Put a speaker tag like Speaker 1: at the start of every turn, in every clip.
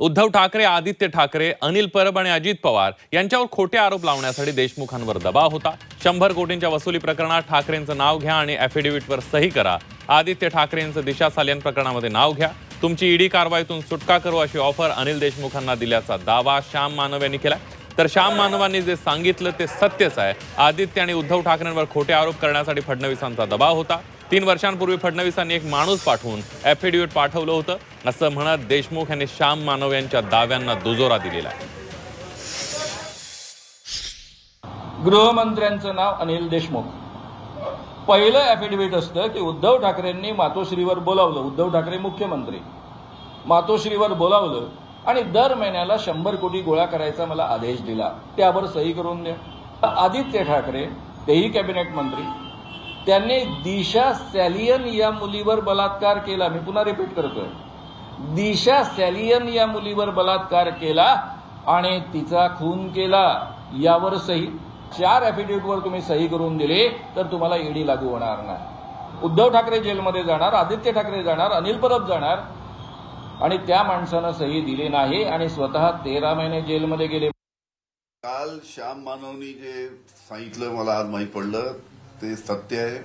Speaker 1: उद्धव ठाकरे आदित्य ठाकरे अनिल परब आणि अजित पवार यांच्यावर खोटे आरोप लावण्यासाठी देशमुखांवर दबाव होता. शंभर कोटींच्या वसुली प्रकरणात ठाकरेंचं नाव घ्या आणि अॅफिडेव्हिटवर सही करा. आदित्य ठाकरेंचं दिशा सालियन प्रकरणामध्ये नाव घ्या. तुमची ईडी कारवाईतून सुटका करू अशी ऑफर अनिल देशमुखांना दिल्याचा दावा श्याम मानव यांनी केला तर श्याम मानवांनी जे सांगितलं ते सत्यच आहे. आदित्य आणि उद्धव ठाकरेंवर खोटे आरोप करण्यासाठी फडणवीसांचा दबाव होता. तीन वर्षांपूर्वी फडणवीसांनी एक माणूस पाठवून ॲफिडेव्हिट पाठवलं होतं. असं म्हणत देशमुख यांनी श्याम मानव यांच्या दाव्यांना दुजोरा दिलेला आहे.
Speaker 2: गृहमंत्र्यांचं नाव अनिल देशमुख. पहिलं ॲफिडेव्हिट असतं की उद्धव ठाकरेंनी मातोश्रीवर बोलावलं. उद्धव ठाकरे मुख्यमंत्री. मातोश्रीवर बोलावलं आणि दर महिन्याला शंभर कोटी गोळा करायचा मला आदेश दिला. त्यावर सही करून द्या. आदित्य ठाकरे तेही कॅबिनेट मंत्री. त्यांनी दिशा सॅलियन या मुलीवर बलात्कार केला. मी पुन्हा रिपीट करतोय. दिशा सॅलियन या मुलीवर बलात्कार केला आणि तिचा खून केला. यावर सही चार ॲफिडेव्हिटवर तुम्ही सही करून दिली तर तुम्हाला ईडी लागू होणार नाही. उद्धव ठाकरे जेलमध्ये जाणार आदित्य ठाकरे जाणार अनिल परब जाणार आणि त्या माणसानं सही दिली नाही आणि स्वतः तेरा महिने जेलमध्ये गेले.
Speaker 3: काल श्याम मानवनी जे सांगितलं मला आज माहीत पडलं ते सत्य आहे.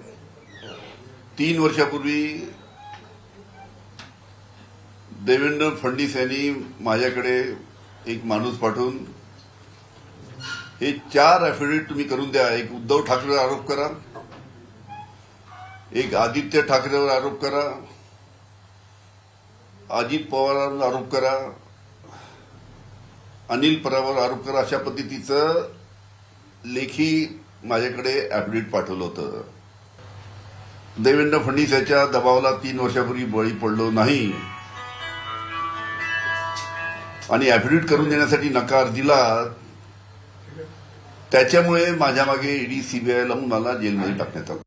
Speaker 3: तीन वर्षापूर्वी देवेंद्र फडणवीस यांनी माझ्याकडे एक माणूस पाठवून हे चार अॅफिडेव्हिट तुम्ही करून द्या. एक उद्धव ठाकरेवर आरोप करा. एक आदित्य ठाकरेवर आरोप करा. अजित पवारांवर आरोप करा. अनिल परावर आरोप करा. अशा पद्धतीचं लेखी माझ्याकडे ॲफिडेव्हिट पाठवलं होतं. देवेंद्र फडणवीस याच्या दबावाला तीन वर्षापूर्वी बळी पडलो नाही. आणि ॲफिडेव्हिट करून देण्यासाठी नकार दिला त्याच्यामुळे माझ्या मागे ईडी सीबीआय लावून मला जेलमध्ये टाकण्यात आलं.